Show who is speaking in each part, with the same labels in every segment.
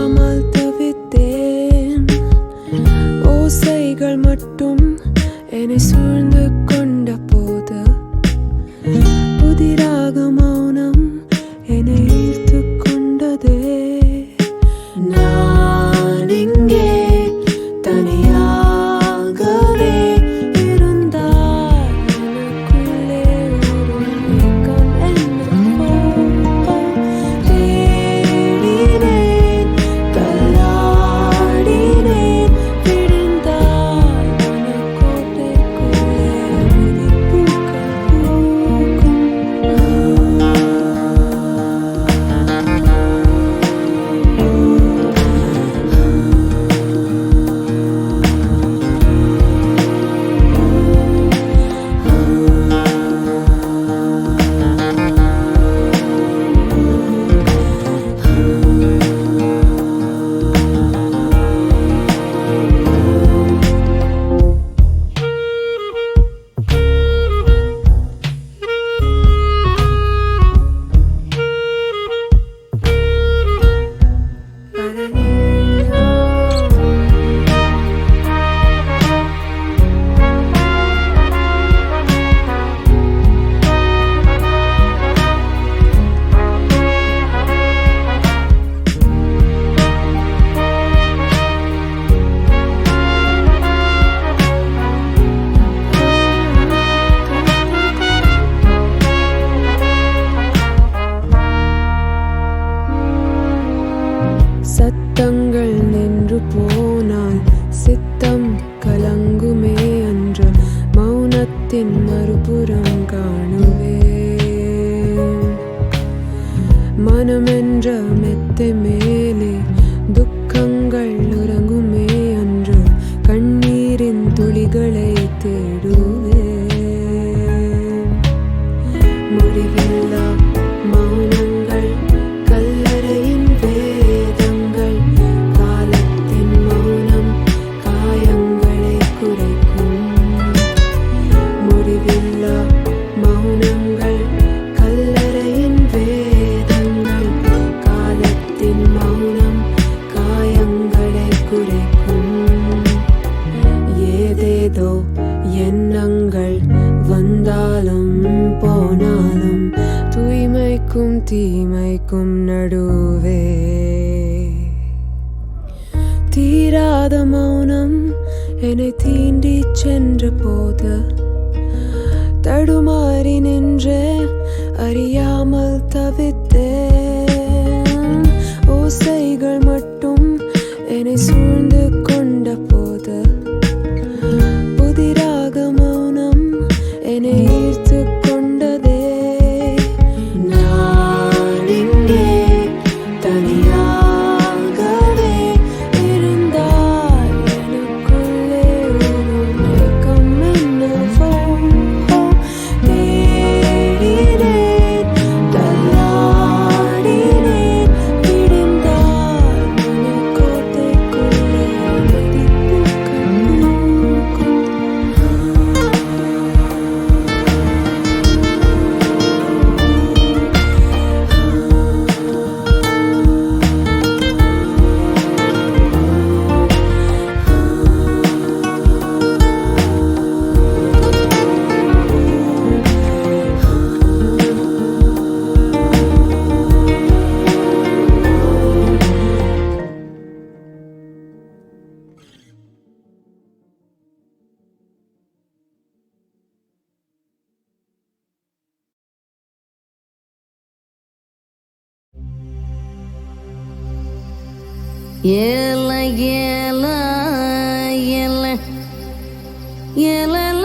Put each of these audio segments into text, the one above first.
Speaker 1: olamaz beauty, beauty. தடுமாறி நின்றேன் அறியாமல் தவித்தேன்
Speaker 2: Yeah,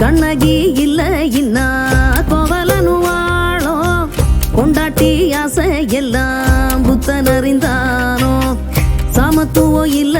Speaker 2: ಕಣ್ಣಗಿ ಇಲ್ಲ ಇನ್ನ ಕೋವಲನು ವಾಳೋ ಕೊಂಡಾಟಿ ಆಸೆ ಎಲ್ಲ ಬುತ್ತನರಿಂದಾನೋ ಸಮತ್ವೋ ಇಲ್ಲ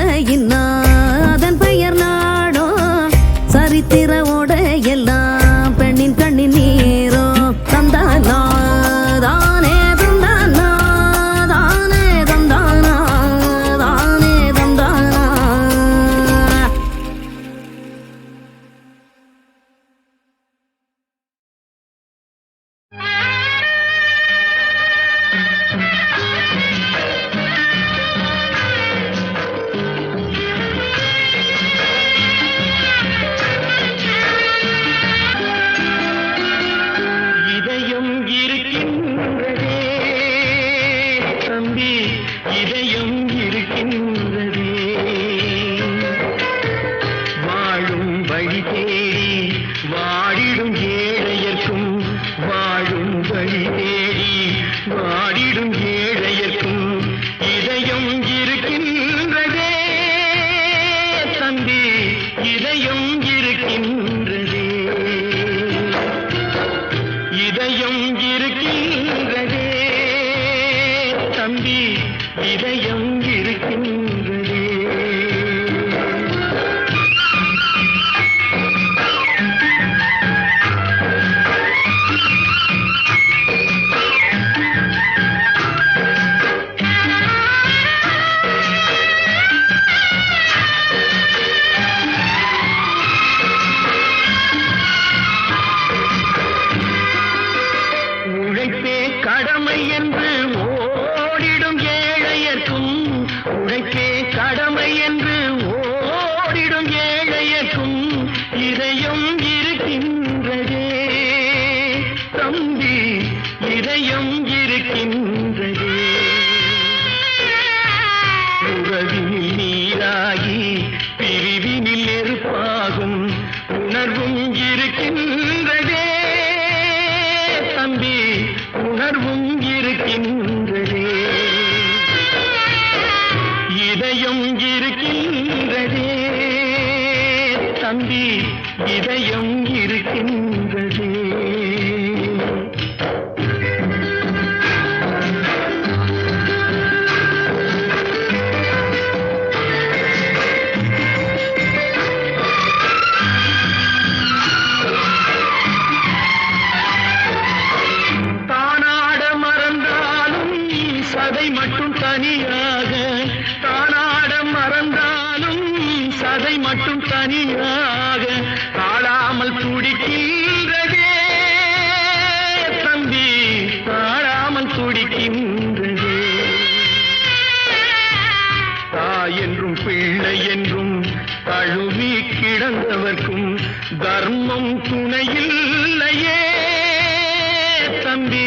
Speaker 3: இதயம் இருக்கின்றதே. சதை மட்டும் தனியாக. தானாட மறந்தாலும் சதை மட்டும் தனியாக. துடிக்கின்றதே தம்பி தாழாமல் துடிக்கின்றதே தாய் என்றும் பிள்ளை என்றும் தழுவி கிடந்தவர்க்கும் தர்மம் துணையில்லையே. தம்பி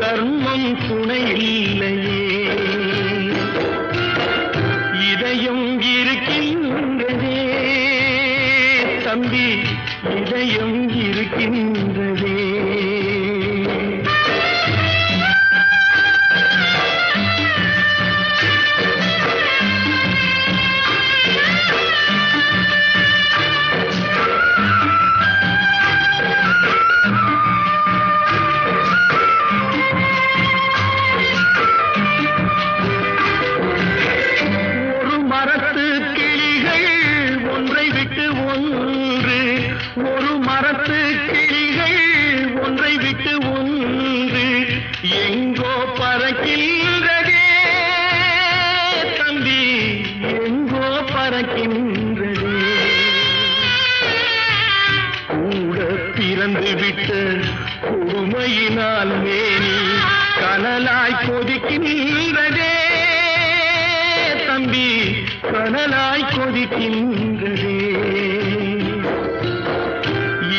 Speaker 3: தர்மம் துணையில் தெரியும் கொதிக்கின்றதே. தம்பி கனலாய் கொதிக்கின்றதே.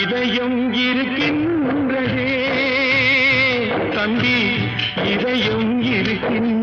Speaker 3: இதயம் இருக்கின்றதே. தம்பி இதயம்
Speaker 4: இருக்கின்ற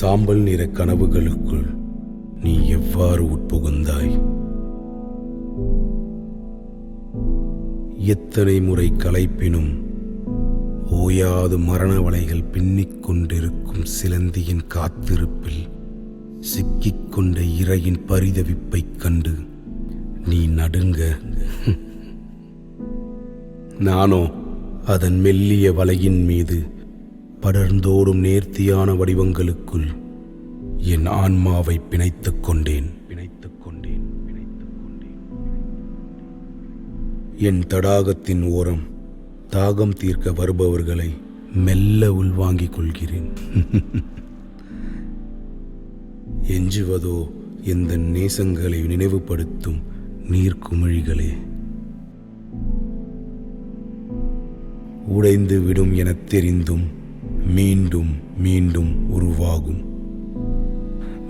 Speaker 4: சாம்பல் நிற கனவுகளுக்குள் நீ எவ்வாறு உட்புகுந்தாய்? எத்தனை முறை களைப்பினும் ஓயாது மரண வலைகள் பின்னிக் கொண்டிருக்கும் சிலந்தியின் காத்திருப்பில் சிக்கிக்கொண்ட இறையின் பரிதவிப்பைக் கண்டு நீ நடுங்க. நானோ அதன் மெல்லிய வலையின் மீது படர்ந்தோடும் நேர்த்தியான வடிவங்களுக்குள்
Speaker 5: என் ஆன்மாவை பிணைத்துக் கொண்டேன் பிணைத்துக் கொண்டேன் பிணைத்துக் கொண்டேன். என் தடாகத்தின் ஓரம் தாகம் தீர்க்க வருபவர்களை மெல்ல உள்வாங்கிக் கொள்கிறேன். எஞ்சுவதோ எந்த நேசங்களை நினைவுபடுத்தும் நீர்க்குமிழிகளே. உடைந்து விடும் எனத் தெரிந்தும் மீண்டும் மீண்டும் உருவாகும்.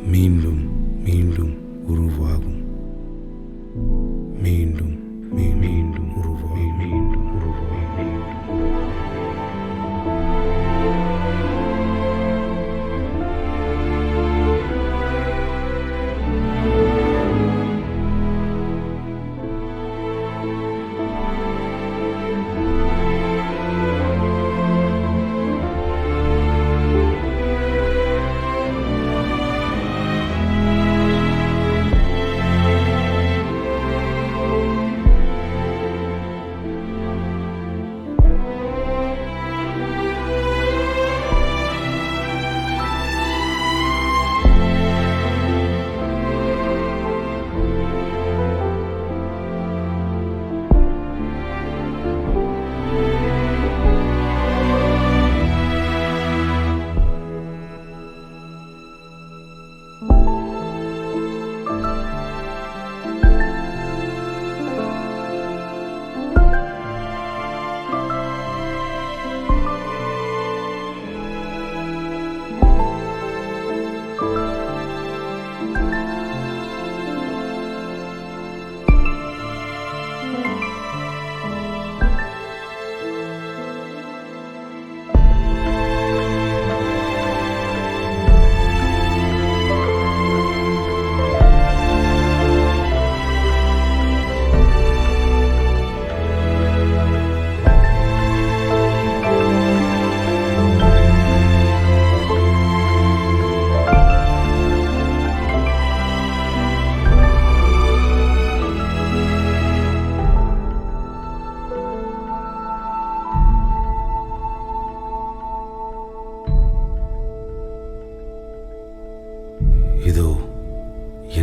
Speaker 5: மீண்டும் மீண்டும் உருவாகும். மீண்டும் மீண்டும் உருவாகும்.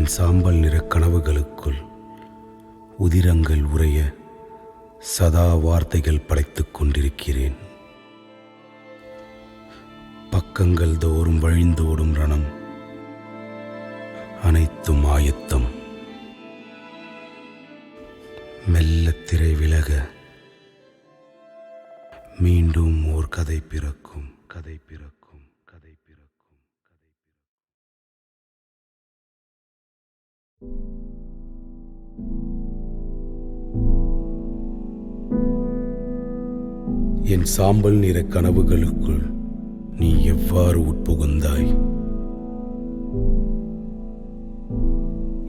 Speaker 5: என் சாம்பல் நிற கனவுகளுக்குள் உதிரங்கள் உரைய சதா வார்த்தைகள் படைத்துக் கொண்டிருக்கிறேன். பக்கங்கள் தோறும் வழிந்தோடும் ரணம் அனைத்தும் ஆயத்தம். மெல்ல திரை விலக மீண்டும் ஓர் கதை பிறக்கும் கதை பிறக்கும். என் சாம்பல் நிற கனவுகளுக்குள் நீ எவ்வாறு உட்புகுந்தாய்?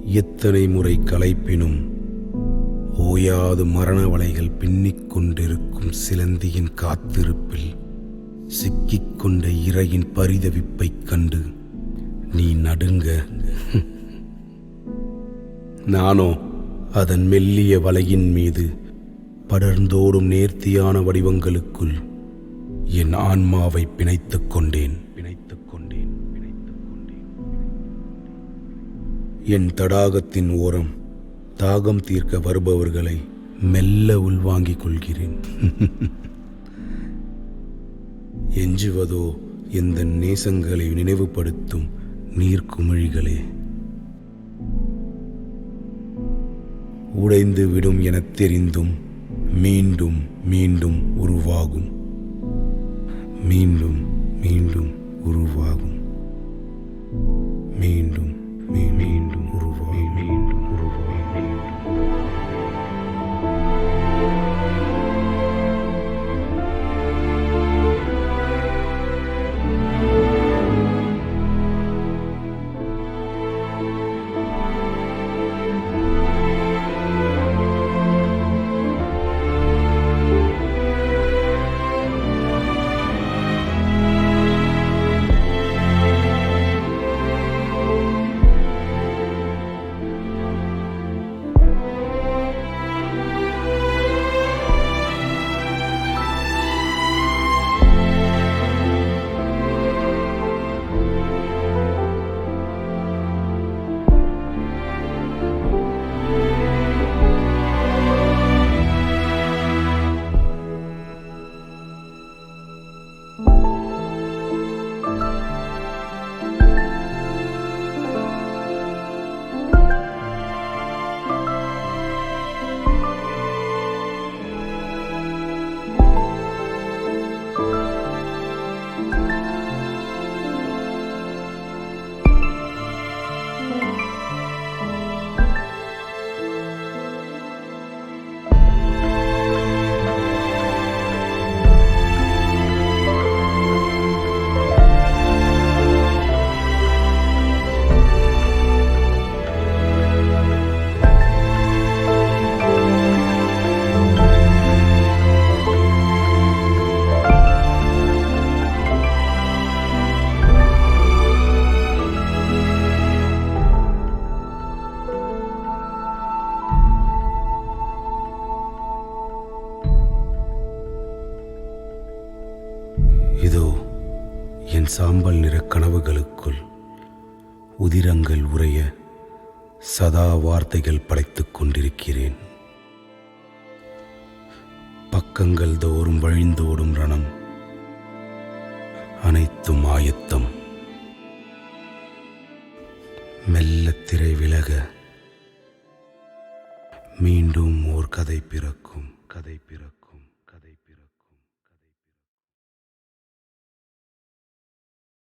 Speaker 5: எத்தனை முறை களைப்பினும் ஓயாது மரண வலைகள் பின்னிக் கொண்டிருக்கும் சிலந்தியின் காத்திருப்பில் சிக்கிக் கொண்ட இரையின் பரிதவிப்பைக் கண்டு நீ நடுங்க. நானோ அதன் மெல்லிய வலையின் மீது படர்ந்தோடும் நேர்த்தியான வடிவங்களுக்குள் என் ஆன்மாவை பிணைத்துக் கொண்டேன் பிணைத்துக் கொண்டேன் பிணைத்துக் கொண்டேன். என் தடாகத்தின் ஓரம் தாகம் தீர்க்க வருபவர்களை மெல்ல உள்வாங்கிக் கொள்கிறேன். எஞ்சுவதோ எந்த நேசங்களை நினைவுபடுத்தும் நீர்க்குமிழிகளே. உடைந்து விடும் எனத் தெரிந்தும் மீண்டும் மீண்டும் உருவாகும். மீண்டும் மீண்டும் உருவாகும். மீண்டும் மீண்டும் உருவாகும். மீண்டும் உருவாகும் சாம்பல் நிற கனவுகளுக்குள் உதிரங்கள் உரைய சதா வார்த்தைகள் படைத்துக் கொண்டிருக்கிறேன். பக்கங்கள் தோறும் வழிந்தோடும் ரணம் அனைத்தும் ஆயத்தம். மெல்ல திரை விலக மீண்டும் ஓர் கதை பிறக்கும் கதை பிறக்கும்.